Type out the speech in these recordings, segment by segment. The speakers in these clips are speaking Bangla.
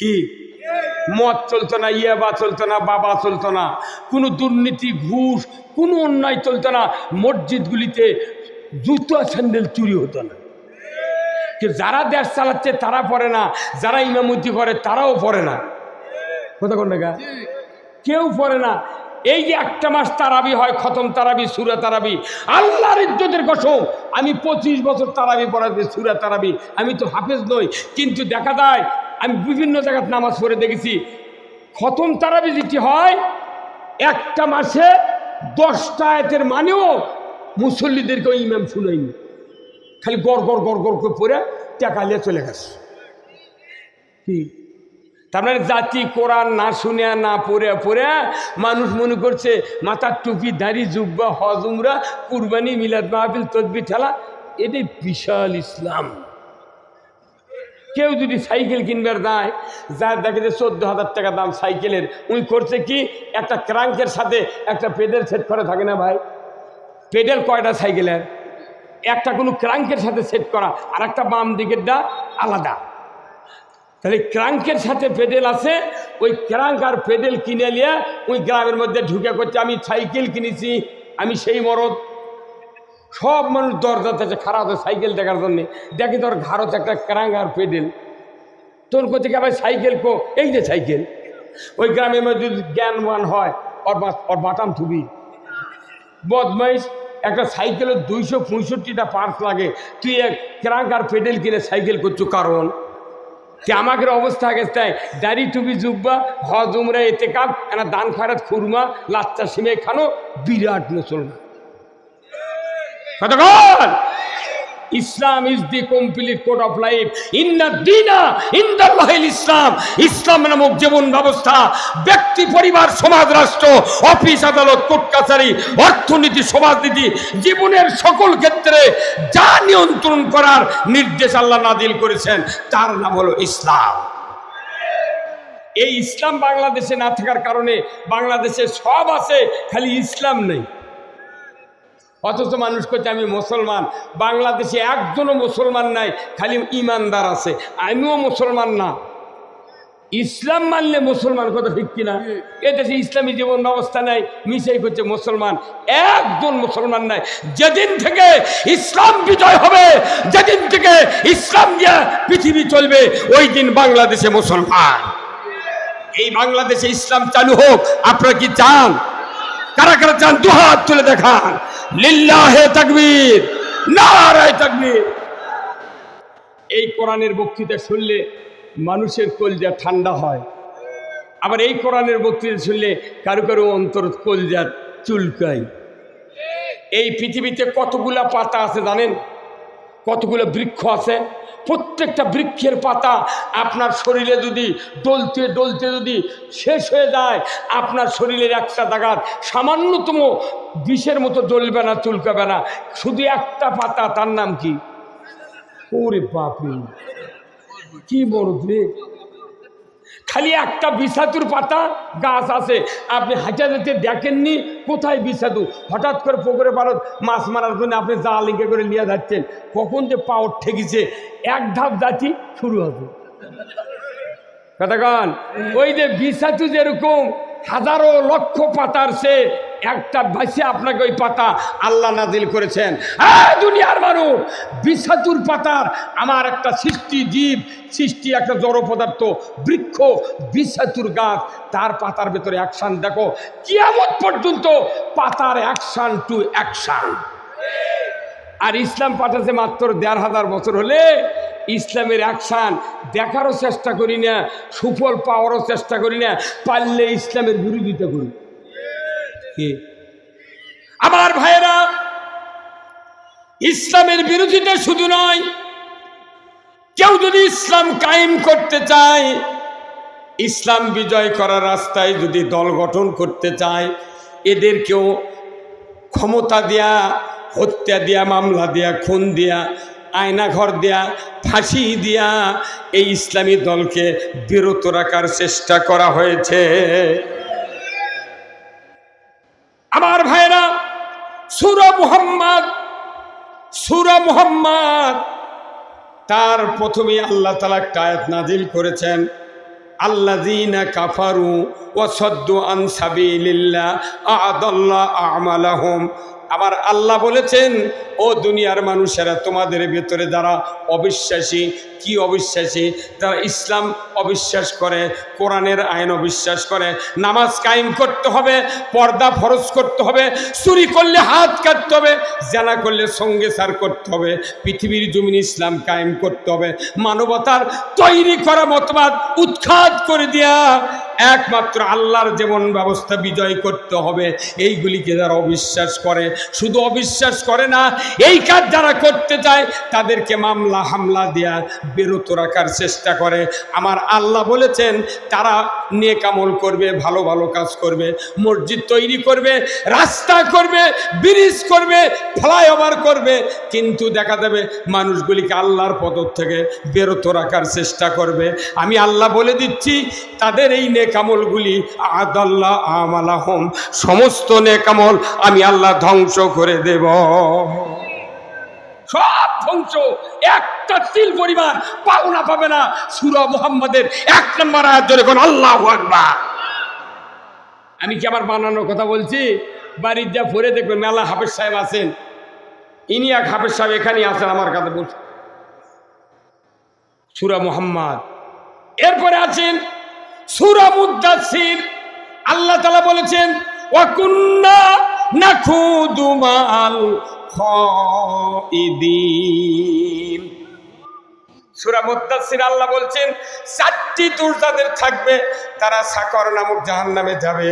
কি? মদ চলতো না ইয়াবা চলতো না বাবা চলতো না। কোনো দুর্নীতি ঘুষ কোনো অন্যায় চলতো না। মসজিদগুলিতে জুতো স্যান্ডেল চুরি হতো না। যারা দেশ চালাচ্ছে তারা পড়ে না। যারা ইমামতি করে তারাও পড়ে না। কথা কোন কেউ পড়ে না। এই যে একটা মাস তারাবি হয় খতম তারাবি সুরা তারাবি। আল্লাহর ইজ্জতের কসম আমি পঁচিশ বছর তারাবি পড়াচ্ছি সুরা তারাবি। আমি তো হাফেজ নই। কিন্তু দেখা যায় আমি বিভিন্ন জায়গায় নামাজ পড়ে দেখেছি। খতম তারাবি যেটি হয়, একটা মাসে দশটা আয়াতের মানেও মুসল্লিদেরকে ইমাম শুনাইনি খালি গড় গড় গড় গড় করে পড়ে টাকা নিয়ে চলে গেছে। কি? তার মানে জাতি কোরআন না শুনে, না পড়ে পড়ে মানুষ মনে করছে, মাথার টুপি, দাড়ি, জুব্বা, হজ, উমরা, কুরবানি, মিলাদ মাহফিল তদবি ঠেলা, এটাই বিশাল ইসলাম। কেউ যদি সাইকেল কিনবার দেয় যার দেখে যে চোদ্দ হাজার টাকা দাম সাইকেলের, উনি করছে কি? একটা ক্রাঙ্কের সাথে একটা পেডেল সেট করা থাকে না ভাই? পেডেল কয়টা সাইকেলের? একটা কোনো ক্রাঙ্কের সাথে সেট করা, আর একটা বাম দিকেরটা আলাদা। তাহলে ক্রাঙ্কের সাথে পেডেল আছে, ওই ক্রাঙ্ক আর পেডেল কিনে নিয়ে ওই গ্রামের মধ্যে ঢুকে করছে, আমি সাইকেল কিনেছি, আমি সেই মরদ। সব মানুষ দরজা থেকে খারাপ হয় সাইকেল দেখার জন্যে। দেখি তোর ঘাড়ত একটা ক্রাঙ্ক আর পেডেল। তোর কোথা থেকে আবার সাইকেল কো? এই যে সাইকেল। ওই গ্রামের মধ্যে যদি জ্ঞানবান হয়, ওর ওর বাটাম থুবি। বদমাইশ, একটা সাইকেলের দুইশো পঁয়ষট্টিটা পার্টস লাগে। তুই এক ক্রাঙ্ক আর পেডেল কিনে সাইকেল করছ কারণ? যে আমাকে অবস্থা গেছে তাই। দাড়ি টুপি জুব্বা হজ উমরা এতে কাপ একটা দান খারাত খুরমা, লাচ্চা সিমে খানো, বিরাট মুসলমান। কতক্ষণ? Islam is the complete code of life in দ্য দিনা ইন দ্য লাহিল ইসলাম। ইসলাম নামক জীবন ব্যবস্থা, ব্যক্তি, পরিবার, সমাজ, রাষ্ট্র, অফিস, আদালত কোর্ট কাছারি অর্থনীতি, সমাজনীতি, জীবনের সকল ক্ষেত্রে যা নিয়ন্ত্রণ করার নির্দেশ আল্লাহ নাদিল করেছেন, তার নাম হলো ইসলাম। এই ইসলাম বাংলাদেশে না থাকার কারণে বাংলাদেশে সব আছে, খালি ইসলাম নেই। অথচ মানুষ করছে আমি মুসলমান। বাংলাদেশে একজনও মুসলমান নাই খালি ইমানদার আছে। আমিও মুসলমান না। ইসলাম মানলে মুসলমান কথা ঠিক কিনা? এদেশে ইসলামী জীবন ব্যবস্থা নাই মিশাই করছে মুসলমান। একজন মুসলমান নাই। যেদিন থেকে ইসলাম বিজয় হবে যেদিন থেকে ইসলাম দিয়ে পৃথিবী চলবে ওই দিন বাংলাদেশে মুসলমান। এই বাংলাদেশে ইসলাম চালু হোক আপনারা কি চান? কারা কারা চান, দু হাত তুলে দেখান। লিল্লাহে তাকবীর, নারায় তাকবীর। এই কোরআনের বক্তৃতা শুনলে মানুষের কলজা ঠান্ডা হয়। আবার এই কোরআনের বক্তৃতা শুনলে কারও কারও অন্তর কলজা চুলকায়। এই পৃথিবীতে কতগুলা পাতা আছে জানেন? কতগুলো বৃক্ষ আছে? প্রত্যেকটা বৃক্ষের পাতা আপনার শরীরে যদি ডলতে ডলতে যদি শেষ হয়ে যায়, আপনার শরীরের একটা দাগাত সামান্যতম বিষের মতো ডলবে না, চুলকাবে না। শুধু একটা পাতা, তার নাম কি? ওরে বাপরে। কি বড় খালি একটা বিষাতুর পাতা গাছ আছে। আপনি হাঁটা যেতে দেখেননি কোথায় বিষাতু হঠাৎ করে পুকুরে পারত মাছ মারার জন্য আপনি জাল লিঙ্কে করে নিয়ে যাচ্ছেন কখন যে পাওয়ার ঠেকিছে এক ধাপ যাচ্ছি শুরু হবে। কতক্ষণ ওই যে বিষাতু যেরকম হাজারো লক্ষ পাতার সে একটা ভাসে আপনাকে ওই পাতা আল্লাহ নাজিল করেছেন। হ্যাঁ দুনিয়ার মানুষ বিষাতুর পাতার আমার একটা সৃষ্টি জীব, সৃষ্টি একটা জড় পদার্থ, বৃক্ষ বিষাতুর গাছ, তার পাতার ভেতরে অ্যাকশান, দেখো, কিয়ামত পর্যন্ত পাতার অ্যাকশান টু অ্যাকশান। আর ইসলাম পাঠাচ্ছে মাত্র দেড় হাজার বছর হলে ইসলামের অ্যাকশান দেখারও চেষ্টা করি না, সুফল পাওয়ারও চেষ্টা করি না, পারলে ইসলামের বিরোধিতা করি। কে আমার ভাইয়েরা, ইসলামের বিরোধিতা শুধু নয়, কেউ যদি ইসলাম কায়েম করতে চায়, ইসলাম বিজয় করার রাস্তায় যদি দল গঠন করতে চায়, এদেরকেও ক্ষমতা দেয়া, হত্যা দেয়া, মামলা দেয়া, খুন দেয়া, আয়নাঘর দেয়া, ফাঁসি দেয়া, এই ইসলামী দলকে বিরত রাখার চেষ্টা করা হয়েছে আমার ভাইরা সুরা মুহাম্মদ, সুরা মোহাম্মদ। তার প্রথমে আল্লাহ তালা একটা নাজিল করেছেন, আল্লাযীনা কাফারু ওয়া সাদ্দু আন সাবিলিল্লাহ আমালাহুম আমার আল্লাহ বলেছেন, ও দুনিয়ার মানুষেরা, তোমাদের ভেতরে যারা অবিশ্বাসী, কি অবিশ্বাসী? তারা ইসলাম অবিশ্বাস করে, কোরআনের আইন অবিশ্বাস করে, নামাজ কায়েম করতে হবে, পর্দা ফরজ করতে হবে, চুরি করলে হাত কাটতে হবে, জানা করলে সঙ্গে সার করতে হবে, পৃথিবীর জমিন ইসলাম কায়েম করতে হবে, মানবতার তৈরি করা মতবাদ উৎখাত করে দেয়া একমাত্র আল্লাহর যেমন ব্যবস্থা বিজয় করতে হবে, এইগুলিকে যারা অবিশ্বাস করে। শুধু অবিশ্বাস করে না, এই কাজ যারা করতে চায়, তাদেরকে মামলা হামলা দেয়া বিরত রাখার চেষ্টা করে। আমার আল্লাহ বলেছেন, তারা নেকামল করবে, ভালো ভালো কাজ করবে, মসজিদ তৈরি করবে, রাস্তা করবে, ব্রিজ করবে, ফ্লাইওভার করবে, কিন্তু দেখা যাবে মানুষগুলিকে আল্লাহর পদ থেকে বেরোত রাখার চেষ্টা করবে। আমি আল্লাহ বলে দিচ্ছি, তাদের এই নেকামলগুলি আদাল্লাহ আমালাহম। সমস্ত নেকামল আমি আল্লাহ ধ্বংস করে দেব। সব ধ্বংস। একটা তিল পরিমাণ পাওনা পাবে না। সুরা মুহাম্মাদের এক নম্বর আয়াত ধরে কোন আল্লাহ আকবার। আমি কি আমার বানানোর কথা বলছি? বাড়ির যা পরে দেখবেন, মেলা হাফেজ সাহেব আছেন। ইনি এক হাফেজ সাহেব এখানেই আছেন আমার কাছে বলছে। সুরা মোহাম্মদ। এরপরে আছেন সুরা মুদাসির আল্লাহ তালা বলেছেন ওয়াকুন্না না খুদুমাল খাইদিন সুরা আল্লাহ বলছেন, চারটি দূর থাকবে, তারা সাকর নামক জাহান নামে যাবে।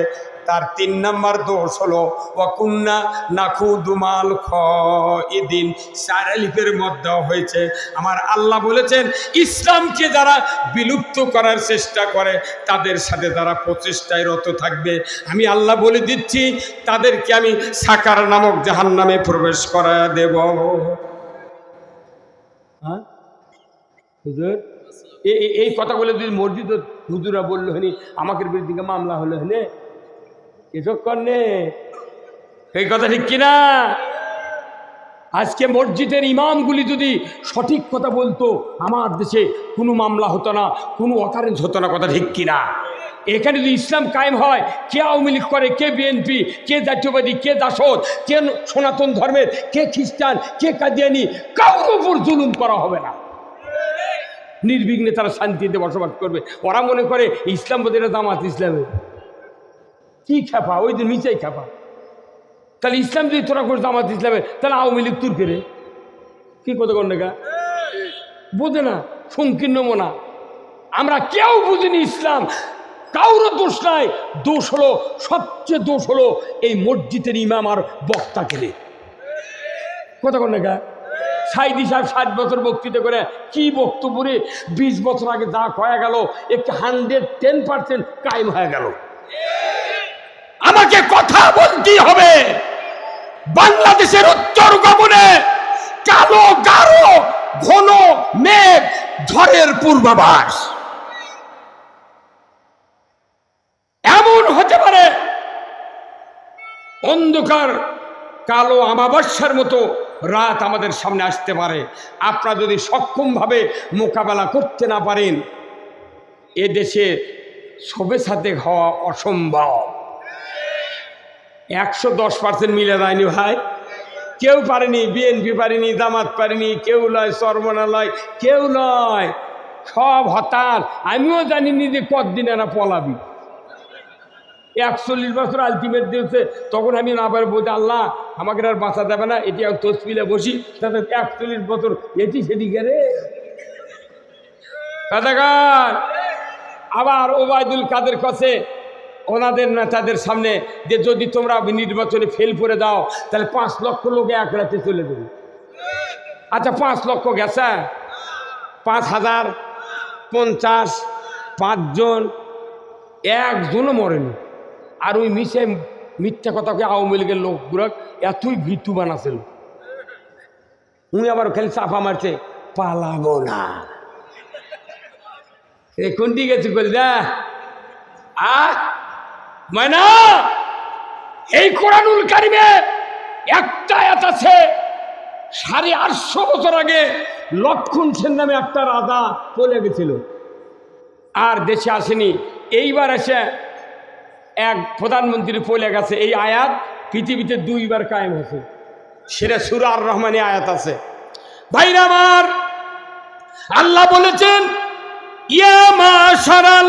তার তিন নম্বর দোষ হলো ওয়াকুন্না নাখুদুমাল ইদিন চার আলিফের মধ্যে হয়েছে। আমার আল্লাহ বলেছেন, ইসলামকে যারা বিলুপ্ত করার চেষ্টা করে, তাদের সাথে তারা প্রচেষ্টায় রত থাকবে। আমি আল্লাহ বলে দিচ্ছি, তাদেরকে আমি সাকার নামক জাহান নামে প্রবেশ করা দেব। হ্যাঁ? হুজুর? এই কথাগুলো যদি মসজিদ হুজুরা বলল হনি আমাকে বিরুদ্ধে মামলা হলো হনে? করনে এই কথা ঠিক কিনা? আজকে মসজিদের ইমামগুলি যদি সঠিক কথা বলতো, আমার দেশে কোনো মামলা হতো না, কোনো অকারেন্স হতো না, কথা ঠিক কিনা? এখানে যদি ইসলাম কায়েম হয়, কে আওয়ামী লীগ করে, কে বিএনপি, কে জাতীয়বাদী, কে দাসদ, কে সনাতন ধর্মের, কে খ্রিস্টান, কে কাদিয়ানি, কারোর উপর জুলুম করা হবে না। নির্বিঘ্নে তারা শান্তিতে বসবাস করবে। ওরা মনে করে ইসলাম বোধ এটা জামাত ইসলামে কি খেপা? ওই দিন নিচেই খেপা। তাহলে ইসলাম যদি তোরা করে জামাত ইসলামে তাহলে আওয়ামী লীগ তুর কেড়ে কি কথা না বোঝে না, সংকীর্ণ মোনা। আমরা কেউ বুঝিনি ইসলাম। কারোর দোষ নাই। দোষ হলো, সবচেয়ে দোষ হলো এই মসজিদের ইমাম আর বক্তা কেড়ে কথা না সাইদি সাহেব ষাট বছর বক্তৃতা করে কি বক্তব্য রে? বিশ বছর আগে যা হয়ে গেল, একটু হান্ড্রেড টেন পার্সেন্ট কায়েম হয়ে গেল। আমাকে কথা বলতেই হবে। বাংলাদেশের উত্তর গমনে কালো, গাঢ়, ঘন মেঘ, ঝড়ের পূর্বাভাস। এমন হতে পারে অন্ধকার, কালো আমাবস্যার মতো রাত আমাদের সামনে আসতে পারে। আপনারা যদি সক্ষমভাবে মোকাবেলা করতে না পারেন এ দেশে সবে সাথে হওয়া অসম্ভব। একশো দশ পার্সেন্ট মিলে যায়নি ভাই। কেউ পারেনি, বিএনপি পারেনি, জামাত পারেনি, কেউ নয় সর্বনালয় কেউ নয় সব হতাশ। আমিও জানিনি যে কতদিন এরা পলাবি। একচল্লিশ বছর আলটিমেট দিয়েছে, তখন আমি না পারে বলছি আল্লাহ, আমাকে আর বাঁচা যাবে না, এটি আর তসপিলে বসি, তাতে একচল্লিশ বছর এটি সেদিকে রে। কাদাগার আবার ওবায়দুল কাদের কাছে ওনাদের নেতাদের সামনে যে যদি তোমরা নির্বাচনে ফেল করে দাও, তাহলে পাঁচ লক্ষ লোক এক রাতে চলে দেবে আচ্ছা পাঁচ লক্ষ গেছে? পাঁচ হাজার, পঞ্চাশ পাঁচজন একজনও মরেনি। আর ওই মিশে মিথ্যা কথাকে আওয়ামী লীগের লোকগুলো এতই ভিতু বানাছিল উনি আবার খালি চাপা মারছে, পালাবো না। এ কোনটি গেছে বলি দা মানে এই কোরআনুল কারিমে একটা আয়াত আছে, সাড়ে আটশো বছর আগে লক্ষণ সেন নামে একটা রাজা চলে গেছিল। আর দেশে আসেনি। এইবার এসে এক প্রধানমন্ত্রী পলে গেছে। এই আয়াত পৃথিবীতে দুইবার কায়েম হয়েছে। সেটা সুরার রহমানি আয়াত আছে। ভাইরা আমার, আল্লাহ বলেছেন, ইয়া মাশারাল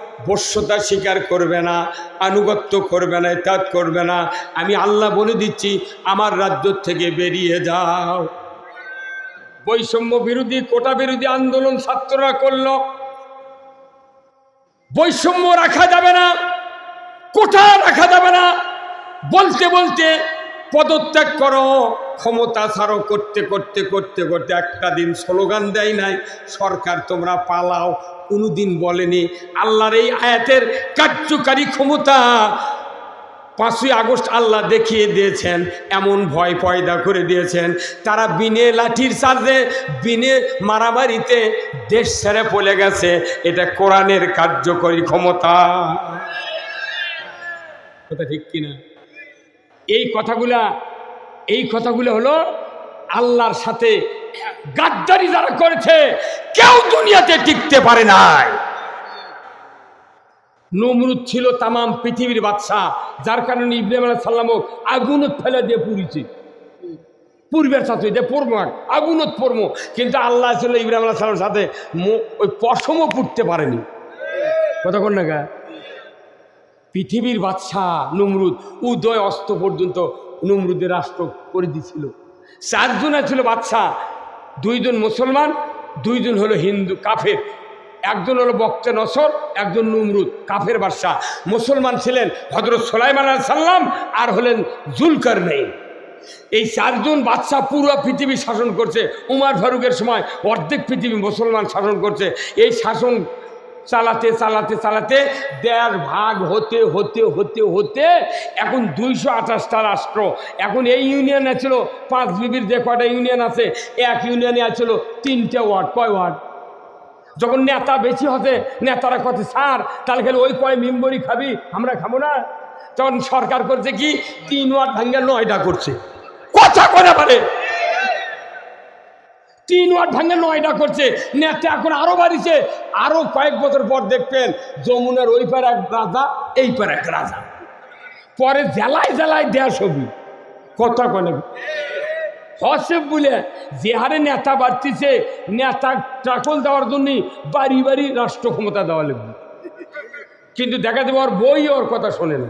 বশ্যতা স্বীকার করবে না, আনুগত্য করবে না ইত্যাদ করবে না। আমি আল্লাহ বলে দিচ্ছি, আমার রাজ্য থেকে বেরিয়ে যাও। বৈষম্য বিরোধী, কোটা বিরোধী আন্দোলন ছাত্ররা করল। বৈষম্য রাখা যাবে না, কোটা রাখা যাবে না। বলতে বলতে পদত্যাগ করো, ক্ষমতা ছাড়ো, করতে করতে করতে করতে একটা দিন স্লোগান দেয় নাই, সরকার তোমরা পালাও কোনোদিন বলেনি। আল্লাহর এই আয়াতের কার্যকারী ক্ষমতা পাঁচই আগস্ট আল্লাহ দেখিয়ে দিয়েছেন, এমন ভয় পয়দা করে দিয়েছেন। তারা বিনে লাঠির চার্জে বিনে মারামারিতে দেশ ছেড়ে পড়ে গেছে। এটা কোরআনের কার্যকরী ক্ষমতা। কথা ঠিক কিনা? এই কথাগুলা, এই কথাগুলো হলো আল্লাহর সাথে গাদ্দারি যারা করেছে, কেউ দুনিয়াতে টিকতে পারে নাই। নমরুদ ছিল তামাম পৃথিবীর বাদশাহ, যার কারণে ইব্রাহিম আলাহ সাল্লামও আগুনত ফেলে দিয়ে পুড়িছে। পূর্বের সাথে যে পড়ব আগুনত পড়ব। কিন্তু আল্লাহ ছিল ইব্রাহিম আলাহ সাল্লামের সাথে ওই পশমও পুড়তে পারেনি। কথা কন না গা। পৃথিবীর বাদশাহ নমরুদ উদয় অস্ত পর্যন্ত নমরুদের রাষ্ট্র করে দিছিল। চারজনা ছিল বাদশাহ দুইজন মুসলমান, দুইজন হলো হিন্দু, কাফের। একজন হলো বক্তে নসর, একজন নুমরুদ, কাফের বাদশাহ। মুসলমান ছিলেন হজরত সোলাইমান সাল্লাম আর হলেন জুলকার নেই এই চারজন বাদশাহ পুরো পৃথিবী শাসন করছে। উমার ফারুকের সময় অর্ধেক পৃথিবী মুসলমান শাসন করছে। এই শাসন চালাতে চালাতে চালাতে দেড় ভাগ হতে হতে হতে হতে এখন দুইশো আঠাশটা রাষ্ট্র। এখন এই ইউনিয়নে ছিল পাঁচ বিবির যে কটা ইউনিয়ন আছে, এক ইউনিয়নে আছিল তিনটে ওয়ার্ড। কয় ওয়ার্ড? যখন নেতা বেশি হতে, নেতারা কত সার তাহলে খেলে ওই কয় মেম্বরই খাবি, আমরা খাব না। তখন সরকার করছে কি, তিন ওয়ার্ড ভাঙ্গে নয়টা করছে। কথা করে পারে। তিন ওয়ার্ড ভাঙ্গে নয়টা করছে। নেতা এখন আরও বাড়িছে। আরও কয়েক বছর পর দেখবেন যমুনার ওই পার এক রাজা, এই পার এক রাজা। পরে জেলায় জেলায় দেয়া ছবি কথা কনে হসেব বলে, যে হারে নেতা বাড়তিছে, নেতা ট্রাকল দেওয়ার জন্য বাড়ি বাড়ি রাষ্ট্র ক্ষমতা দেওয়া লাগবে। কিন্তু দেখা দেবো ওর বই ওর কথা শোনে না।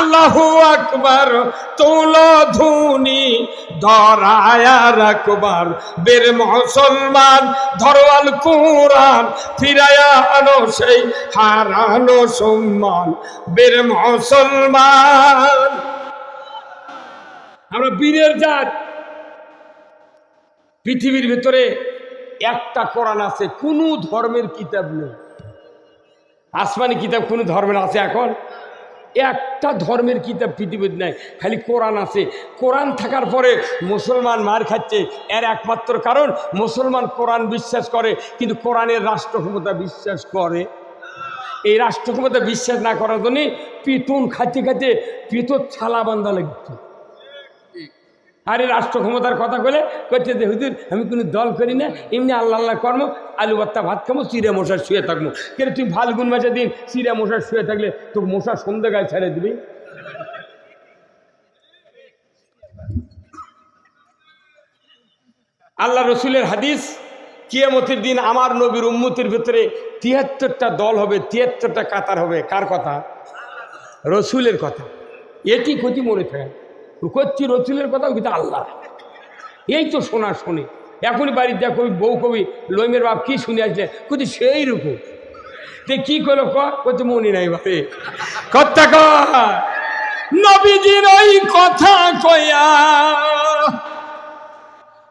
আল্লাহু আকবার, তোল ধুনি ধরায়া রাখবার। বীর মুসলমান ধরোয়াল কোরআন ফিরায়া আনো সেই হারানো সম্মান। বীর মুসলমান, আমরা বীরের জাত। পৃথিবীর ভিতরে একটা কোরআন আছে, কোনো ধর্মের কিতাব নেই। আসমানি কিতাব কোনো ধর্মের আছে এখন? একটা ধর্মের কিতাব পৃথিবীর নাই, খালি কোরআন আছে। কোরআন থাকার পরে মুসলমান মার খাচ্ছে, এর একমাত্র কারণ মুসলমান কোরআন বিশ্বাস করে, কিন্তু কোরআনের রাষ্ট্র ক্ষমতা বিশ্বাস করে। এই রাষ্ট্র ক্ষমতা বিশ্বাস না করার জন্যই পিতুন খাইতে খাইতে পিতর ছালা বান্ধা লাগছে আরে রাষ্ট্র ক্ষমতার কথা বলে করছে যে, হুজুর, আমি কোনো দল করি না, এমনি আল্লাহ আল্লাহ কর্ম, আলু ভর্তা ভাত খাব চিড়ে মশার শুয়ে থাকব কিন্তু তুই ফাল্গুন মাসের দিন চিড়ে মশার শুয়ে থাকলে তো মশা সন্ধ্যে গায়ে ছেড়ে দিবি? আল্লাহ রসুলের হাদিস, কিয়ামতের দিন আমার নবীর উম্মতির ভিতরে তিয়াত্তরটা দল হবে, তিয়াত্তরটা কাতার হবে। কার কথা? রসুলের কথা। এটি ক্ষতি মনে থাকে করছি রসুলের কথা কিন্তু আল্লাহ। এই তো শোনা শোনে। এখনই বাড়ির যা কবি বউ কবি লইমের বাপ কি শুনে আসলে কিন্তু সেই রকম। তে কি করল করতে মনে নাই বাপে। কথা নবীজির ওই কথা কয়া।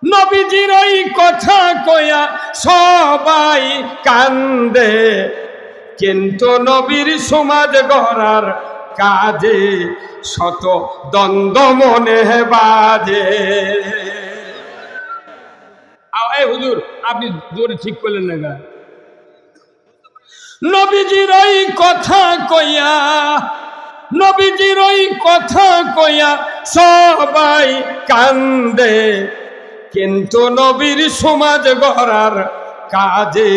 নবীজির ওই কথা কয়া সবাই কান্দে। কিন্তু নবীর সমাজ গড়ার কাজে শত দ্বন্দ্ব মনে বাজে। এই হুজুর, আপনি জোরে ঠিক করলেন না গা। নবীজির ওই কথা কইয়া, নবীজির ওই কথা কইয়া সবাই কান্দে। কিন্তু নবীর সমাজ গড়ার কাজে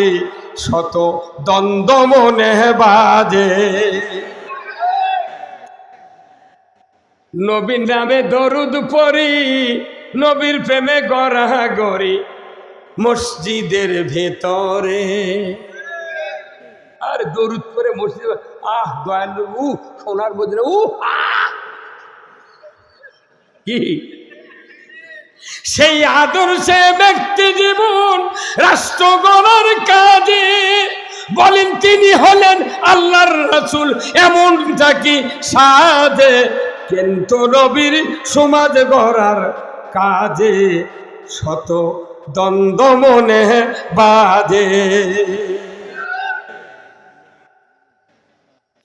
শত দ্বন্দ্ব মনে বাজে। নবীর নামে দরুদ পড়ি, নবীর প্রেমে গড়া গড়ি মসজিদের ভেতরে। আর দরুদ করে মসজিদ আহ, দয়ালু উ সোনার মধ্যে উ! কি? সেই আদর্শে ব্যক্তি জীবন, রাষ্ট্র গণার কাজে। বলেন তিনি হলেন আল্লাহর রাসূল এমন থাকি সাজে কিন্তু নবীর সমাজ গড়ার কাজে শত দ্বন্দ্ব মনে বাজে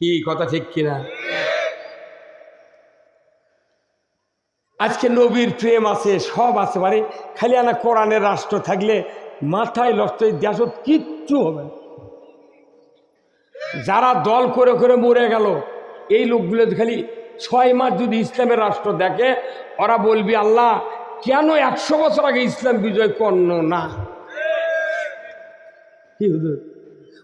কি কথা ঠিক কিনা আজকে নবীর প্রেম আছে, সব আছে মানে খালি আনা কোরআনের রাষ্ট্র থাকলে মাথায় লষ্ট দেশ কিচ্ছু হবে। যারা দল করে করে মরে গেল, এই লোকগুলো খালি ছয় মাস যদি ইসলামের রাষ্ট্র দেখে, ওরা বলবি, আল্লাহ, কেন একশো বছর আগে ইসলাম বিজয় করল না? কি হুজুর?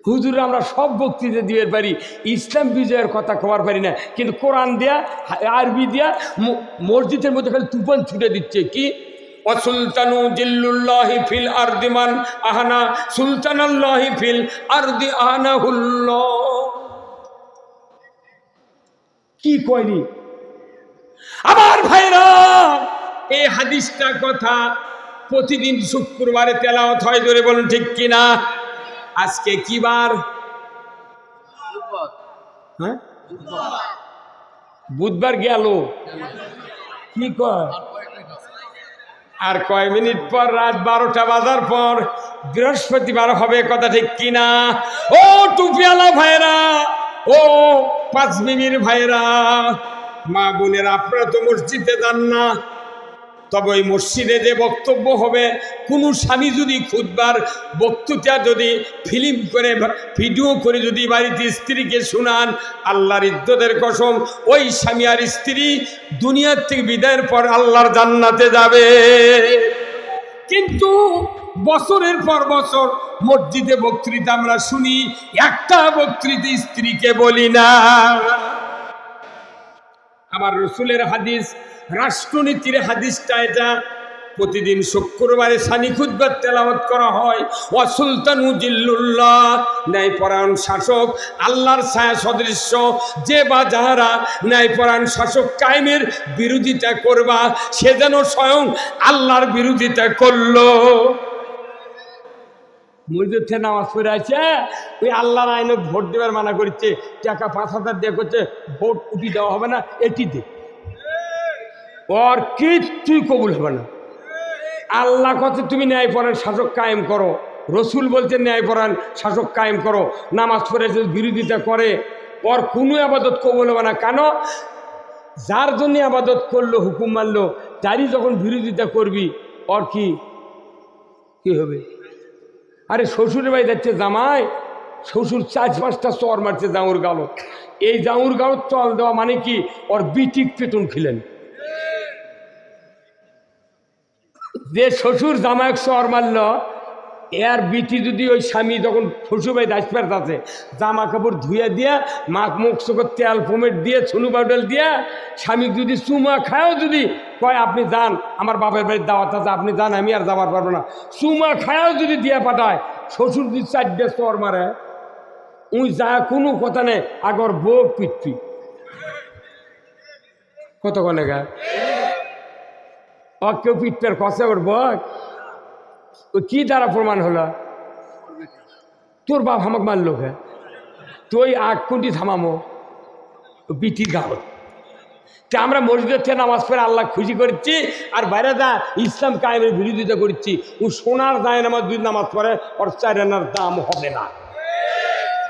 হুজুর আমরা সব বক্তৃতা দিয়ে পারি, ইসলাম বিজয়ের কথা কবার পারি না। কিন্তু কোরআন দেয়া, আরবি দেয়া মসজিদের মধ্যে খালি তুফান ছুটে দিচ্ছে। কি? অসুলতানু জিল্লুল্লাহি ফিল আরদিমান আহানা, সুলতানাল্লাহি ফিল আরদি আহানা কি কয়নি আমার ভাইরা এই হাদিসটা কথা প্রতিদিন শুক্রবারে তেলাওয়াত হয় ধরে বলুন ঠিক কিনা? আজকে কি বার? হ্যাঁ? বুধবার গেল। কি কয়? আর কয় মিনিট পর রাত বারোটা বাজার পর বৃহস্পতিবার হবে কথা ঠিক কিনা? ও টুপিয়ালা ভাইরা ও পাঁচ মিনির ভাইরা মা বোনেরা, আপনারা তো মসজিদে যান না। তবে ওই মসজিদে যে বক্তব্য হবে, কোনো স্বামী যদি খুদবার বক্তৃতা যদি ফিল্ম করে, ভিডিও করে যদি বাড়িতে স্ত্রীকে শুনান, আল্লাহর ইদ্যতের কসম, ওই স্বামী আর স্ত্রী দুনিয়ার থেকে বিদায়ের পর আল্লাহর জান্নাতে যাবে। কিন্তু বছরের পর বছর মসজিদে বক্তৃতা আমরা শুনি, একটা বক্তৃতা স্ত্রীকে বলি না। আমার রসুলের হাদিস, রাষ্ট্রনীতির হাদিসটা এটা। প্রতিদিন শুক্রবারে সানি খুদ্বার তেলাওয়াত করা হয়। ও সুলতানু জিল্লুল্লাহ। ন্যায়পরায়ণ শাসক, আল্লাহর ছায়া সদৃশ্য যে বা যাহারা ন্যায়পরায়ণ শাসক কায়েমের বিরোধিতা করবা, সে যেন স্বয়ং আল্লাহর বিরোধিতা করল। মসজিদে নামাজ পড়ে আছে, ওই আল্লাহর আইনে ভোট দেবার মানা করছে, টাকা পাঁচ হাজার দিয়ে করছে ভোট উঠি দেওয়া হবে না এটিতে ওর কিচ্ছুই কবুল হবে না। আল্লাহ কত তুমি ন্যায়পরায়ণ শাসক কায়েম করো। রসুল বলছে ন্যায়পরায়ণ শাসক কায়েম করো। নামাজ পড়ে যদি বিরোধিতা করে, ওর কোনো আবাদত কবুল হবে না। কেন? যার জন্য আবাদত করল, হুকুম মানলো, তারই যখন বিরোধিতা করবি, ওর কি? কি হবে? আরে শ্বশুরের বাড়ি যাচ্ছে জামাই, শ্বশুর চার পাঁচটা চর মারছে জাউর গালো এই জাউর গালো চল দেওয়া মানে কি? ওর বিটিক পেটন খিলেন। যে শ্বশুর জামায়ক চর মারল, এর বিটি যদি ওই স্বামী যখন শ্বশুর ভাই দাসপার আছে, জামা কাপড় ধুয়ে দিয়া, মাখ মুখ চোখের তেল পোমেট দিয়ে, ছুনু পাউডাল দিয়া, স্বামী যদি চুমা খায়ও যদি কয়, আপনি যান, আমার বাপের বাড়ির দাওয়াত আছে, আপনি যান, আমি আর যাবার পারব না। চুমা খায়ও যদি দিয়া পাঠায়, শ্বশুর যদি চারটে চর মারে, উই যা কোনো কথা নেই, আগর বউ পিটপি কত কনে গা ও, কেউ পিঠটার কষা করব? ও, কি দ্বারা প্রমাণ হলো? তোর বাপ আমাকে মারলো কে? তুই আগ কোনটি থামামো। পিঠির গাও। তা আমরা মসজিদের থেকে নামাজ পড়ে আল্লাহ খুশি করছি, আর বাইরে যা ইসলাম কায়েমের বিরোধিতা করছি, ও সোনার দায় নামাজ যদি নামাজ পড়ে, ওর চারানার দাম হবে না।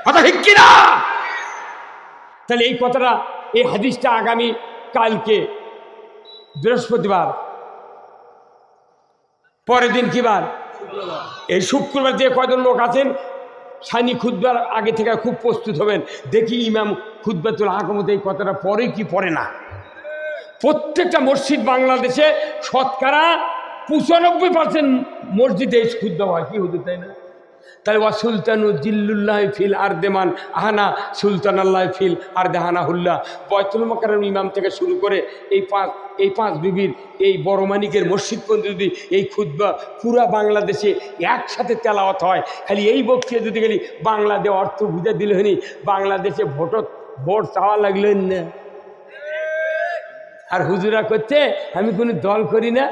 কথা ঠিক কিনা? তাহলে এই কথাটা, এই হাদিসটা আগামী কালকে বৃহস্পতিবার পরের দিন কি বার? এই শুক্রবার যে কয়জন লোক আছেন, সানি খুদ্বার আগে থেকে খুব প্রস্তুত হবেন। দেখি ইমাম খুদ্বাতুল আহমদ এই কথাটা পরে কি পড়ে না। প্রত্যেকটা মসজিদ বাংলাদেশে শতকরা পঁচানব্বই পার্সেন্ট মসজিদে এই খুদ্া হয়। কি হতে তাই না? তাহলে ওয়া সুলতানু জিল্লুল্লাহ ফিল আর দেমান আহানা সুলতান আল্লাহ ফিল আর দেহানা হুল্লা বয়তুল মকারের ইমাম থেকে শুরু করে এই পাঁচ এই পাঁচ বিবির এই বড় মানিকের মসজিদ পর্যন্ত যদি এই খুদ্া পুরা বাংলাদেশে একসাথে তেলাওয়াত হয়, খালি এই বক্তৃতা যদি খালি বাংলাদেশ অর্থ বুঝে দিলে হয়নি, বাংলাদেশে ভোটত, ভোট চাওয়া লাগলেন না। আর হুজুরা করছে, আমি কোনো দল করি না,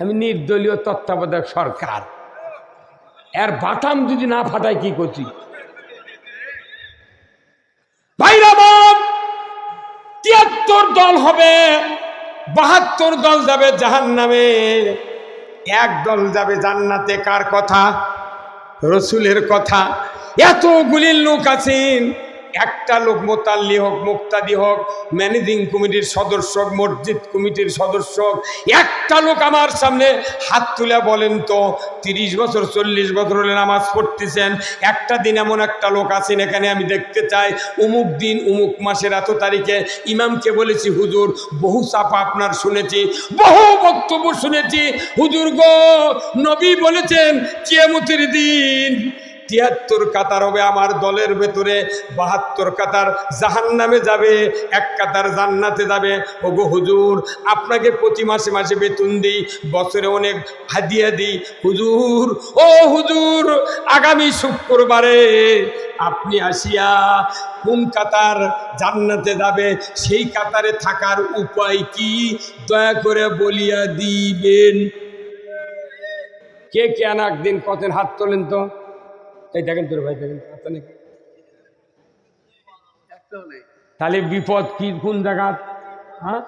আমি নির্দলীয় তত্ত্বাবধায়ক সরকার। এর বাটাম যদি না ফাটায় কি করছি? তিয়াত্তর দল হবে, বাহাত্তর দল যাবে জাহান নামে এক দল যাবে জান্নাতে, কার কথা? রসুলের কথা। এতগুলি লোক আছেন একটা লোক মোতাল্লি হোক, মুক্তাদি হোক, ম্যানেজিং কমিটির সদস্য মসজিদ কমিটির সদস্য একটা লোক আমার সামনে হাত তুলে বলেন তো, তিরিশ বছর, চল্লিশ বছর হলে নামাজ পড়তেছেন, একটা দিন এমন একটা লোক আছেন এখানে আমি দেখতে চাই, উমুক দিন, উমুক মাসের এত তারিখে ইমামকে বলেছি, হুজুর, বহু চাপা আপনার শুনেছি, বহু বক্তব্য শুনেছি, হুজুর গো, নবী বলেছেন, কিয়ামতের দিন তিয়াত্তর কাতার হবে আমার দলের ভেতরে, বাহাত্তর কাতার জাহান নামে যাবে, এক কাতার জান্নাতে যাবে। ওগো হুজুর, আপনাকে প্রতি মাসে মাসে বেতন দিই, বছরে অনেক হাদিয়া দিই। হুজুর, ও হুজুর, আগামী শুক্রবারে আপনি আসিয়া কোন কাতার জান্নাতে যাবে, সেই কাতারে থাকার উপায় কি? দয়া করে বলিয়া দিবেন। কে কে একদিন কতেন হাত তোলেন তো? এই দেখেন তোর ভাই দেখেন তাহলে বিপদ কি কোন জায়গাত? হ্যাঁ?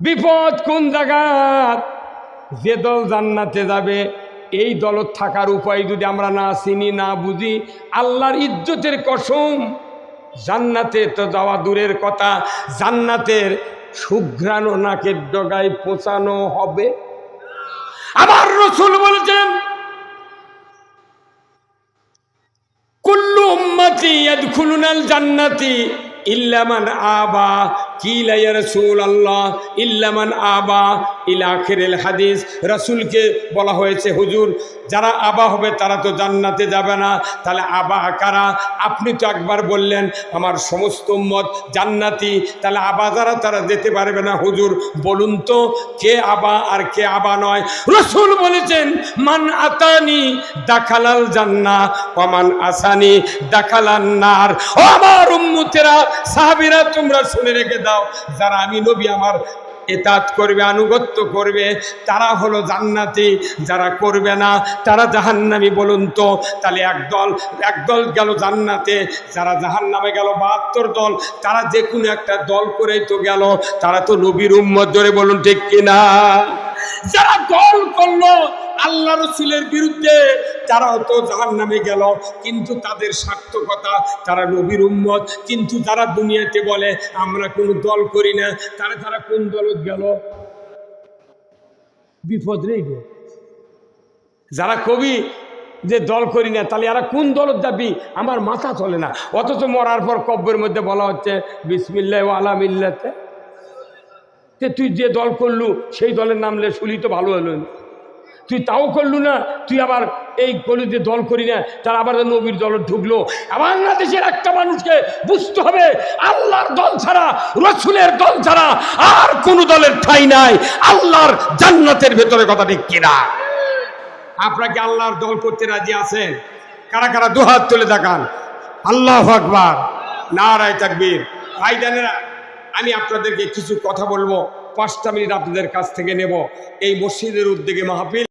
বিপদ কোন জায়গাত? যে দল জান্নাতে যাবে এই দলত থাকার উপায় যদি আমরা না চিনি না বুঝি আল্লাহর ইজ্জতের কসম জান্নাতে তো যাওয়া দূরের কথা জান্নাতের সুঘ্রাণ নাকের ডগায় পৌঁছানো হবে। আবার রসুল বলেছেন উম্মতি ইয়াদখুলুনাল জান্নাতি। ইল্লামান আবা কিলা ইয়া রাসূলুল্লাহ ইল্লামান আবা ইলা আখিরিল হাদিস। রাসূলকে বলা হয়েছে, হুজুর, যারা আবা হবে তারা তো জান্নাতে যাবে না। তাহলে আবা কারা? আপনি তো একবার বললেন, আমার সমস্ত উম্মত জান্নাতি। তাহলে আবা যারা, তারা যেতে পারবে না। হুজুর, বলুন তো, কে আবা আর কে আবা নয়? রসুল বলেছেন, মান আতানি দাখালাল জান্না ওমান আসানি দাখালান নার। ও আমার উম্মতেরা, সাহাবীরা, তোমরা শুনে রেখে দাও, যারা আমি নবী, আমার এতাত করবে, আনুগত্য করবে। তারা হলো জান্নাতি, যারা করবে না, তারা জাহান্নামি বলুন তো। তাহলে একদল একদল গেল জান্নাতে, যারা জাহান্নামে গেল বাহাত্তর দল, তারা যে কোনো একটা দল করেই তো গেল। তারা তো নবীর উম্মত ধরে বলুন ঠিক কিনা? যারা দল করল আল্লাহ রসুলের বিরুদ্ধে তারাও তো জাহান নামে গেল, কিন্তু তাদের সার্থকতা, তারা নবীর উম্মত, কিন্তু যারা দুনিয়াতে বলে, আমরা কোনো দল করি না তারা তারা কোন দলত গেল? বিপদ রে যারা কবি যে দল করি না, তাহলে এরা কোন দলত যাবি আমার মাথা চলে না। অথচ মরার পর কব্যের মধ্যে বলা হচ্ছে বিসমিল্লা ও আলামিল্লাতে তুই যে দল করলু, সেই দলের নাম লে শুলি তো ভালো হলো না। তুই তাও করলু না, তুই আবার এই যে দল করি না, তার আবার নবীর দল ঢুকলো। বাংলাদেশের একটা মানুষকে বুঝতে হবে, আল্লাহর দল ছাড়া, রসুলের দল ছাড়া আর কোন দলের ঠাই নাই। আল্লাহর জান্নাতের ভেতরে কথা ঠিক কিনা? আপনাকে আল্লাহর দল করতে রাজি আছেন? কারা কারা দুহাত তুলে দেখান? আল্লাহ আকবার। নারায় তাকবীর। ভাই জানেরা আমি আপনাদেরকে কিছু কথা বলব, পাঁচটা মিনিট আপনাদের কাছ থেকে নেব। এই মসজিদের উদ্যোগে মাহফিল